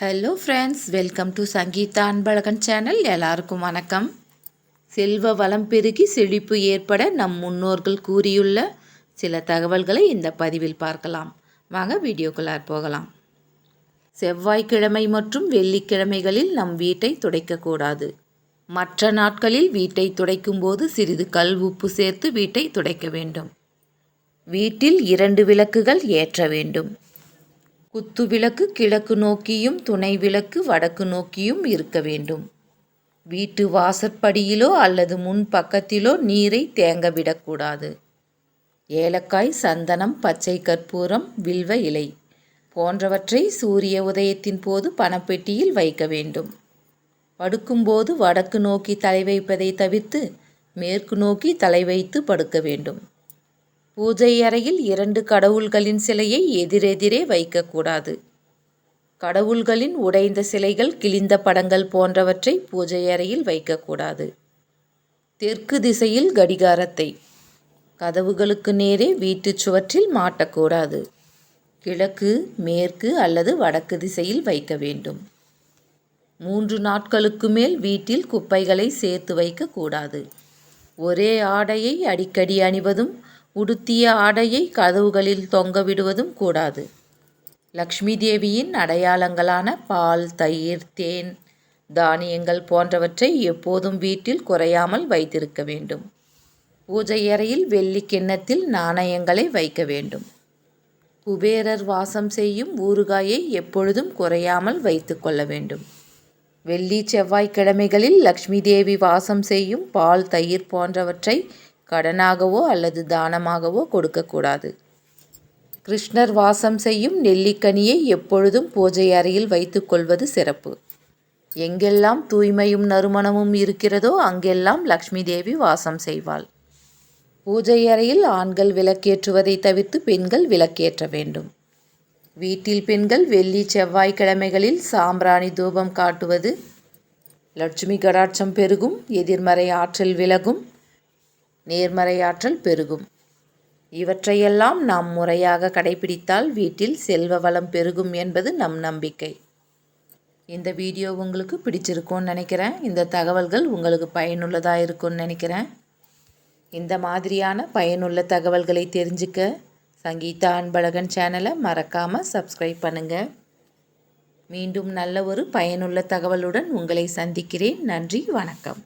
Hello friends welcome to Sangeetha Anbazhagan channel எல்லாருக்கும் வணக்கம். செல்வ வளம் பெருகி செழிப்பு ஏற்பட நம் முன்னோர்கள் கூறியுள்ள சில தகவல்களை இந்த பதிவில் பார்க்கலாம். வாங்க வீடியோக்குள்ளார் போகலாம். செவ்வாய்க்கிழமை மற்றும் வெள்ளிக்கிழமைகளில் நம் வீட்டை துடைக்கக்கூடாது. மற்ற நாட்களில் வீட்டை துடைக்கும் போது சிறிது கல் உப்பு சேர்த்து வீட்டை துடைக்க வேண்டும். வீட்டில் இரண்டு விளக்குகள் ஏற்ற வேண்டும். குத்து விளக்கு கிழக்கு நோக்கியும் துணை விளக்கு வடக்கு நோக்கியும் இருக்க வேண்டும். வீட்டு வாசற்படியிலோ அல்லது முன் பக்கத்திலோ நீரை தேங்க விடக்கூடாது. ஏலக்காய் சந்தனம் பச்சை கற்பூரம் வில்வ இலை போன்றவற்றை சூரிய உதயத்தின் போது பணப்பெட்டியில் வைக்க வேண்டும். படுக்கும்போது வடக்கு நோக்கி தலை வைப்பதை தவிர்த்து மேற்கு நோக்கி தலை வைத்து படுக்க வேண்டும். பூஜை அறையில் இரண்டு கடவுள்களின் சிலையை எதிரெதிரே வைக்கக்கூடாது. கடவுள்களின் உடைந்த சிலைகள் கிழிந்த படங்கள் போன்றவற்றை பூஜை அறையில் வைக்கக்கூடாது. தெற்கு திசையில் கடிகாரத்தை. கதவுகளுக்கு நேரே வீட்டு சுவற்றில் மாட்டக்கூடாது. கிழக்கு மேற்கு அல்லது வடக்கு திசையில் வைக்க வேண்டும். மூன்று நாட்களுக்கு மேல் வீட்டில் குப்பைகளை சேர்த்து வைக்கக்கூடாது. ஒரே ஆடையை அடிக்கடி அணிவதும் உடுத்திய ஆடையை கதவுகளில் தொங்கவிடுவதும் கூடாது. லக்ஷ்மி தேவியின் அடையாளங்களான பால் தயிர் தேன் தானியங்கள் போன்றவற்றை எப்போதும் வீட்டில் குறையாமல் வைத்திருக்க வேண்டும். பூஜை அறையில் வெள்ளி கிண்ணத்தில் நாணயங்களை வைக்க வேண்டும். குபேரர் வாசம் செய்யும் ஊறுகாயை எப்பொழுதும் குறையாமல் வைத்து கொள்ள வேண்டும். வெள்ளி செவ்வாய்க்கிழமைகளில் லக்ஷ்மி தேவி வாசம் செய்யும் பால் தயிர் போன்றவற்றை கடனாகவோ அல்லது தானமாகவோ கொடுக்கக்கூடாது. கிருஷ்ணர் வாசம் செய்யும் நெல்லிக்கனியை எப்பொழுதும் பூஜை அறையில் வைத்துக்கொள்வது சிறப்பு. எங்கெல்லாம் தூய்மையும் நறுமணமும் இருக்கிறதோ அங்கெல்லாம் லக்ஷ்மி தேவி வாசம் செய்வாள். பூஜை அறையில் ஆண்கள் விளக்கேற்றுவதை தவிர்த்து பெண்கள் விளக்கேற்ற வேண்டும். வீட்டில் பெண்கள் வெள்ளி செவ்வாய்க்கிழமைகளில் சாம்பிராணி தூபம் காட்டுவது. லட்சுமி கடாட்சம் பெருகும் எதிர்மறை ஆற்றல் விலகும் நேர்மறையாற்றல் பெருகும். இவற்றையெல்லாம் நாம் முறையாக கடைபிடித்தால் வீட்டில் செல்வ வளம் பெருகும் என்பது நம் நம்பிக்கை. இந்த வீடியோ உங்களுக்கு பிடிச்சிருக்கும்னு நினைக்கிறேன். இந்த தகவல்கள் உங்களுக்கு பயனுள்ளதாக இருக்கும்னு நினைக்கிறேன். இந்த மாதிரியான பயனுள்ள தகவல்களை தெரிஞ்சுக்க சங்கீதா அன்பழகன் சேனலை மறக்காமல் சப்ஸ்கிரைப் பண்ணுங்கள் மீண்டும் நல்ல ஒரு பயனுள்ள தகவலுடன் உங்களை சந்திக்கிறேன். நன்றி வணக்கம்.